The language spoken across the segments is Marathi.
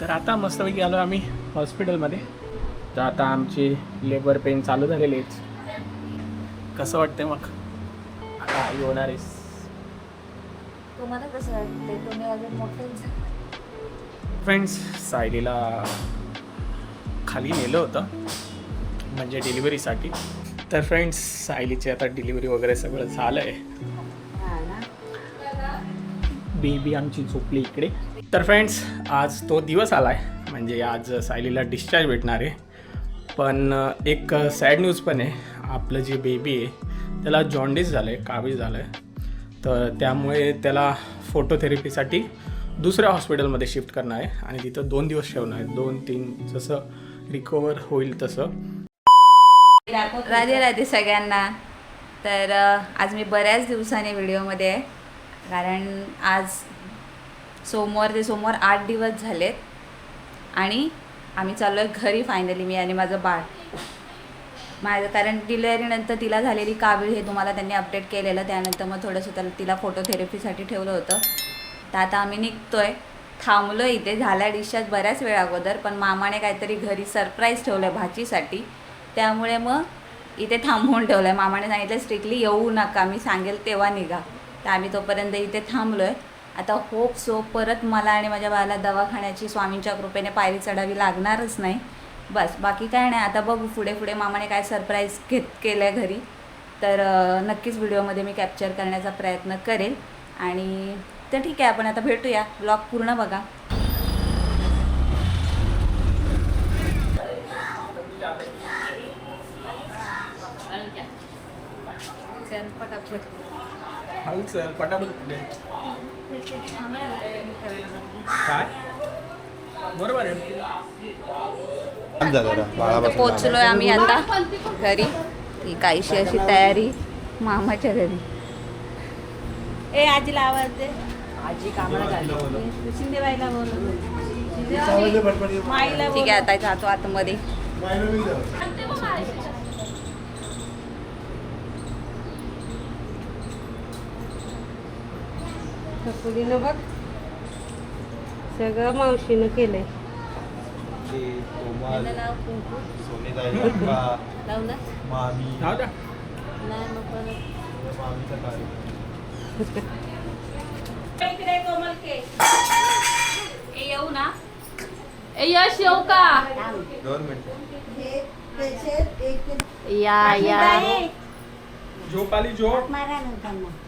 तर आता मस्तपैकी आलो आम्ही हॉस्पिटलमध्ये. तर आता आमची लेबर पेन चालू झालेली आहेत. कसं वाटतंय मग? आता आई होणार आहेस. तुम्हाला कसं वाटते तुम्ही अजून मोठेच फ्रेंड्स सायलीला खाली नेलं होतं म्हणजे डिलिव्हरीसाठी. तर फ्रेंड्स सायलीची आता डिलिव्हरी वगैरे सगळं झालं आहे बेबी आमची झोपली इकडे. तर फ्रेंड्स आज तो दिवस आला आहे म्हणजे आज सायलीला डिस्चार्ज भेटणार आहे. पण एक सॅड न्यूज पण आहे. आपलं जे बेबी आहे त्याला जॉन्डिस झालं आहे कावीळ झालं आहे तर त्यामुळे त्याला फोटोथेरपीसाठी दुसऱ्या हॉस्पिटलमध्ये शिफ्ट करणार आहे. आणि तिथं दोन दिवस ठेवणार आहे. दोन तीन जसं रिकवर होईल तसं. राधे राधे सगळ्यांना. तर आज मी बऱ्याच दिवसांनी व्हिडिओमध्ये आहे. कारण आज सोमवार ते सोमवार आठ दिवस झालेत. आणि आम्ही चाललो आहे घरी फायनली मी आणि माझं बाळ. माझं कारण डिलेवरीनंतर तिला झालेली कावीळ हे तुम्हाला त्यांनी अपडेट केलेलं त्यानंतर मग थोडंसं त्याला तिला फोटोथेरपीसाठी ठेवलं होतं. तर आता आम्ही निघतोय. थांबलो इथे झाला डिस्चार्ज बऱ्याच वेळ अगोदर पण मामाने काहीतरी घरी सरप्राईज ठेवलं आहे भाचीसाठी. त्यामुळे मग इथे थांबवून ठेवलं आहे मामाने सांगितलं स्ट्रिक्टली येऊ नका मी सांगेल तेव्हा निघा. तर आम्ही तोपर्यंत इथे थांबलो आहे आता होप सो परत मला आणि माझ्या बाळाला दवाखान्याची स्वामींच्या कृपेने पायरी चढावी लागणारच नाही. बस बाकी काय नाही. आता बघू पुढे पुढे मामाने काय सरप्राईज घेत केलं आहे घरी. तर नक्कीच व्हिडिओमध्ये मी कॅप्चर करण्याचा प्रयत्न करेल. आणि तर ठीक आहे आपण आता भेटूया. ब्लॉग पूर्ण बघा. चल पटापट. पुढे. काय? बरोबर आहे. पोचलोय आम्ही आता घरी. ही काहीशी अशी तयारी मामाच्या घरी. ए आजीला आवाज दे. आजी कामाला झाली शिंदेबाईला बोल माईला ठीक आहे आता जातो आतमध्ये. पुढीनं बघ सगळं मावशीनं केलंय. येऊ ना. ए यश येऊ का? दोन मिनिटं. या या. झोप आली झोप. हे पंखा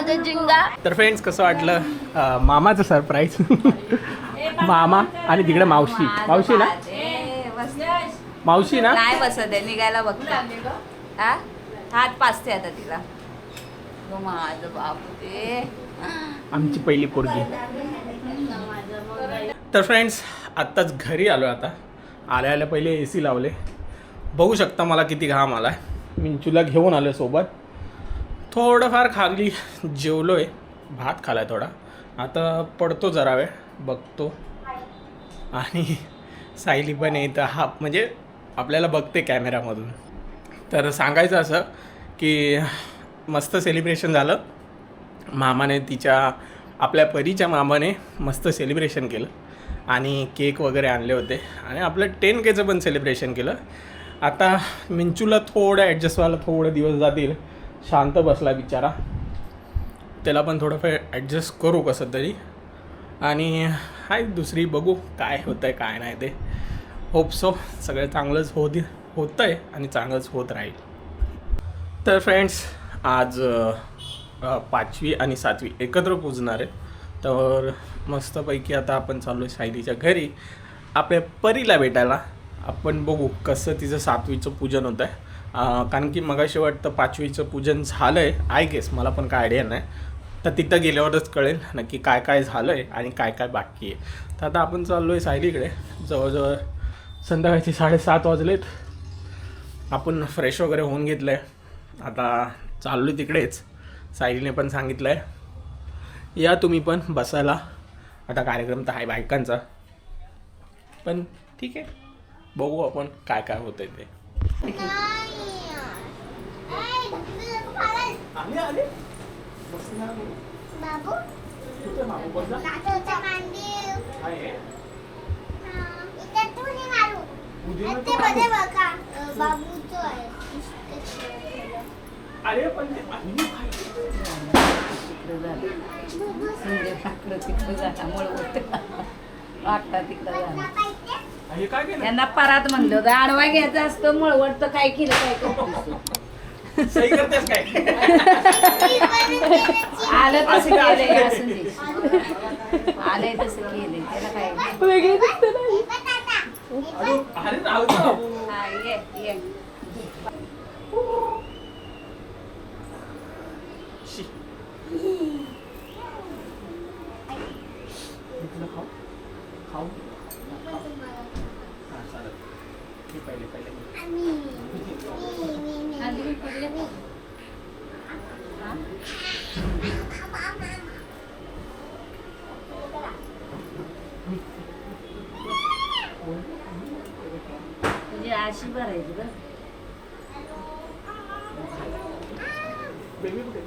माझा जिंगा. तर फ्रेंड्स कसं वाटलं? मामाचं सरप्राईज मामा आणि तिकडे मावशी. मावशी ना. मावशी ना? नाही बसत आहे निघायला बघते. हा? हात पाचते आता तिला. माझं बापू ते आमची पहिली पोरगी. तर फ्रेंड्स आत्ताच घरी आलो आता. आल्या आल्या पहिले ए सी लावले. बघू शकता मला किती घाम आला आहे मिंचूला घेऊन आलो सोबत. थोडंफार खाली जेवलो आहे भात खाला थोडा. आता पडतो जरा वेळ. बघतो. आणि सायली पण आहे तर हा म्हणजे आपल्याला बघते कॅमेरामधून. तर सांगायचं असं की मस्त सेलिब्रेशन झालं. मामाने तिच्या आपल्या परीच्या मामाने मस्त सेलिब्रेशन केलं. आणि केक वगैरे आणले होते. आणि आपलं टेन केचं पण सेलिब्रेशन केलं. आता मिंचूला थोडं ॲडजस्ट व्हायला थोडं दिवस जातील. शांत बसला बिचारा. त्याला पण थोडंफार ॲडजस्ट करू कसं तरी. आणि हाय दुसरी बघू काय होतं आहे काय नाही ते. होप सो सगळं चांगलंच होत होतं आहे आणि चांगलंच होत राहील. तर फ्रेंड्स आज पाचवी आणि सातवी एकत्र पूजणार आहे. तर मस्तपैकी आता आपण चाललो आहे सायलीच्या घरी. आपल्या परीला भेटायला. आपण बघू कसं तिचं सातवीचं पूजन होतं आहे कारण की मगाशी वाटतं पाचवीचं पूजन झालं आहे आय गेस मला पण काय आयडिया नाही. तर तिथं गेल्यावरच कळेल नक्की काय काय झालं आहे आणि काय काय बाकी आहे. तर आता आपण चाललो आहे सायलीकडे. जवळजवळ संध्याकाळचे साडेसात वाजलेत. आपण फ्रेश वगैरे होऊन घेतलं आहे आता चाललो तिकडेच. सायलीने पण सांगितलं आहे या तुम्ही पण बसायला. आता कार्यक्रम तर आहे बायकांचा. पण ठीक आहे. बघू आपण काय काय होतं ते. आले आले? बाबू? कुठे मागू बसला. मांडीव आहे? इथे तू नाही मारू. ते मध्ये बघा अं, बाबूचं आहे. अरे पण ते आम्ही तिकडं झालं म्हणजे तिकडं झालं मळवट वाटता तिकडं झालं पाहिजे? हे काय केलं? यांना परात म्हणलं होतं आडवा घ्यायचा असतं मळवट तर काय केलं काय करतोस तू? सही करतेस काय? आलं तसं केलंय असं दे आलंय तसं केलंय. त्याला काय? वेगळी दिसते ना. हे बघ आता. अरे अरे राहू दे. बाबू. हा ये ये. शी. खाऊ? खाऊ हा चालेल मी पहिले पहिले आम्ही. मी, मी, मी. खाली पडले मी. तुझी आशी भरायची बरं तीन कुठे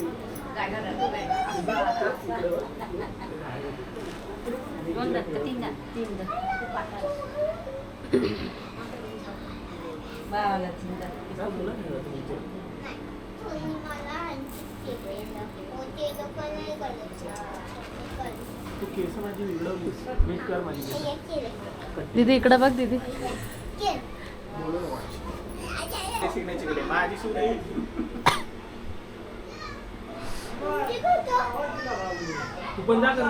दोन दात का तीन नाही तू केस माझी नीट कर माझी दीदी इकडे बघ दीदी शिकण्याची कडे माझी सून आहे. तू पण जा कर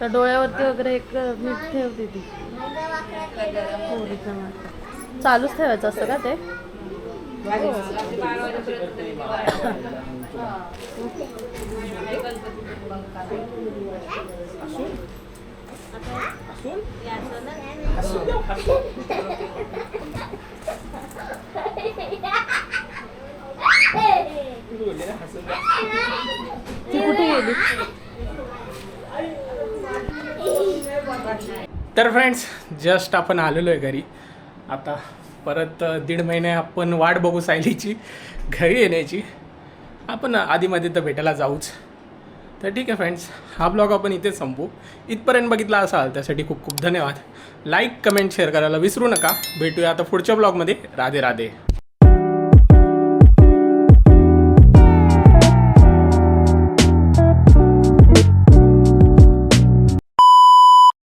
त्या डोळ्यावरती वगैरे एक मीठ ठेव दीदी माझा वाकडा केला. पोरीचं मात्र. चालूच ठेवायचं असतं का ते तर फ्रेंड्स जस्ट आपण आलेलो आहे घरी. आता परत दीड महिने आपण वाट बघू सायलीची घरी येण्याची. आपण आधीमध्ये तर भेटायला जाऊच. तर ठीक आहे फ्रेंड्स हा ब्लॉग आपण इथेच संपू. इथपर्यंत बघितला असाल त्यासाठी खूप खूप धन्यवाद. लाईक कमेंट शेअर करायला विसरू नका. भेटूया आता पुढच्या ब्लॉगमध्ये राधे राधे.